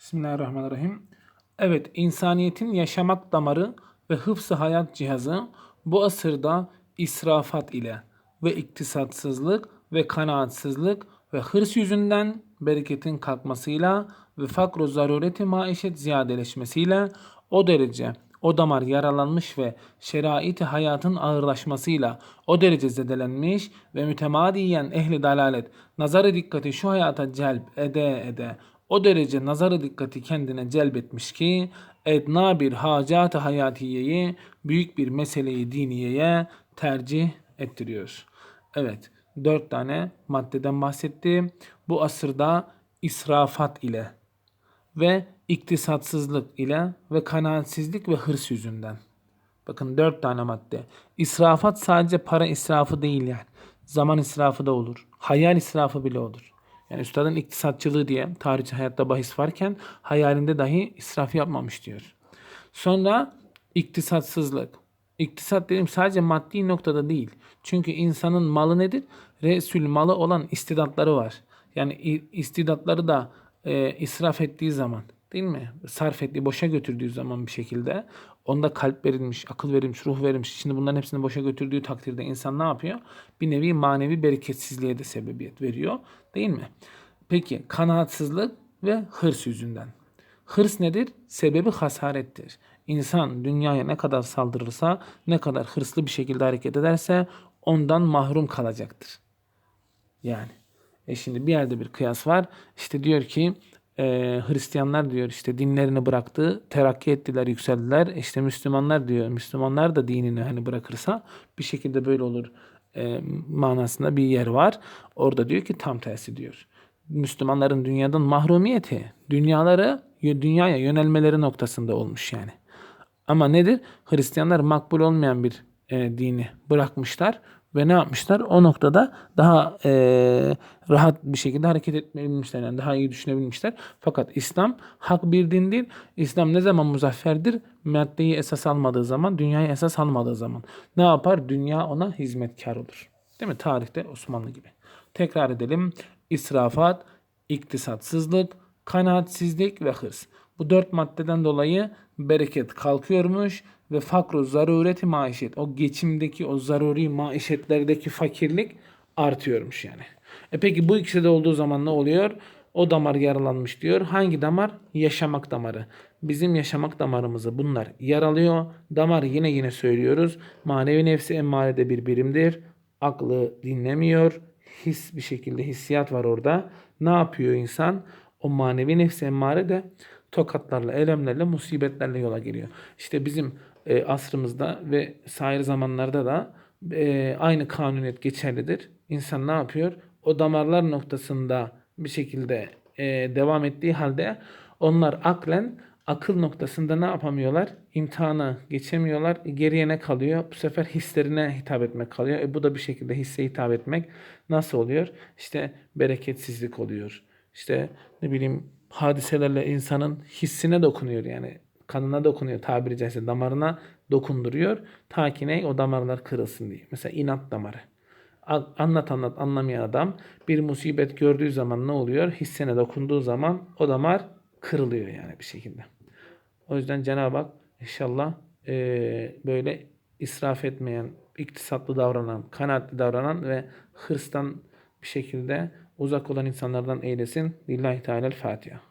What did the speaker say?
Bismillahirrahmanirrahim. Evet, insaniyetin yaşamak damarı ve hıfzı hayat cihazı bu asırda israfat ile ve iktisatsızlık ve kanaatsizlik ve hırs yüzünden bereketin kalkmasıyla ve fakru zarureti maişet ziyadeleşmesiyle o derece o damar yaralanmış ve şerait hayatın ağırlaşmasıyla o derece zedelenmiş ve mütemadiyen ehli dalalet nazarı dikkati şu hayata celp ede ede o derece nazarı dikkati kendine celbetmiş ki edna bir hacat hayatiyeyi büyük bir meseleyi diniyeye tercih ettiriyor. Evet, dört tane maddeden bahsetti. Bu asırda israfat ile ve iktisatsızlık ile ve kanaatsizlik ve hırs yüzünden. Bakın dört tane madde. İsrafat sadece para israfı değil yani. Zaman israfı da olur. Hayal israfı bile olur. Yani üstadın iktisatçılığı diye tarihçi hayatta bahis varken hayalinde dahi israf yapmamış diyor. Sonra iktisatsızlık. İktisat dedim sadece maddi noktada değil. Çünkü insanın malı nedir? Resül malı olan istidatları var. Yani istidatları da e, israf ettiği zaman değil mi? Sarf ettiği, boşa götürdüğü zaman bir şekilde onda kalp verilmiş, akıl verilmiş, ruh verilmiş. Şimdi bunların hepsini boşa götürdüğü takdirde insan ne yapıyor? Bir nevi manevi bereketsizliğe de sebebiyet veriyor. Değil mi? Peki kanaatsızlık ve hırs yüzünden. Hırs nedir? Sebebi hasarettir. İnsan dünyaya ne kadar saldırırsa, ne kadar hırslı bir şekilde hareket ederse ondan mahrum kalacaktır. Yani. E şimdi bir yerde bir kıyas var. İşte diyor ki e, Hristiyanlar diyor işte dinlerini bıraktı, terakki ettiler, yükseldiler. İşte Müslümanlar diyor, Müslümanlar da dinini hani bırakırsa bir şekilde böyle olur e, manasında bir yer var. Orada diyor ki tam tersi diyor. Müslümanların dünyadan mahrumiyeti, dünyaları dünyaya yönelmeleri noktasında olmuş yani. Ama nedir? Hristiyanlar makbul olmayan bir e, dini bırakmışlar ve ne yapmışlar? O noktada daha e, rahat bir şekilde hareket etmeyebilmişler. Yani daha iyi düşünebilmişler. Fakat İslam hak bir dindir. İslam ne zaman muzafferdir? Maddeyi esas almadığı zaman, dünyayı esas almadığı zaman. Ne yapar? Dünya ona hizmetkar olur. Değil mi? Tarihte Osmanlı gibi. Tekrar edelim. İsrafat, iktisatsızlık, kanaatsizlik ve hırs. Bu dört maddeden dolayı bereket kalkıyormuş ve fakru zarureti maişet. O geçimdeki o zaruri maişetlerdeki fakirlik artıyormuş yani. E peki bu ikisi de olduğu zaman ne oluyor? O damar yaralanmış diyor. Hangi damar? Yaşamak damarı. Bizim yaşamak damarımızı bunlar yaralıyor. Damar yine yine söylüyoruz. Manevi nefsi emmarede bir birimdir. Aklı dinlemiyor. His bir şekilde hissiyat var orada. Ne yapıyor insan? O manevi nefsi emmare de tokatlarla, elemlerle, musibetlerle yola geliyor. İşte bizim e, asrımızda ve sair zamanlarda da e, aynı kanuniyet geçerlidir. İnsan ne yapıyor? O damarlar noktasında bir şekilde e, devam ettiği halde onlar aklen akıl noktasında ne yapamıyorlar? İmtihana geçemiyorlar. Geriye ne kalıyor? Bu sefer hislerine hitap etmek kalıyor. E bu da bir şekilde hisse hitap etmek nasıl oluyor? İşte bereketsizlik oluyor. İşte ne bileyim hadiselerle insanın hissine dokunuyor yani kanına dokunuyor tabiri caizse damarına dokunduruyor. Ta ki ne? O damarlar kırılsın diye. Mesela inat damarı. Anlat anlat anlamayan adam bir musibet gördüğü zaman ne oluyor? Hissene dokunduğu zaman o damar kırılıyor yani bir şekilde. O yüzden Cenab-ı Hak inşallah eee, böyle israf etmeyen, iktisatlı davranan, kanaatli davranan ve hırstan bir şekilde uzak olan insanlardan eylesin. Lillahi Teala'l Fatiha.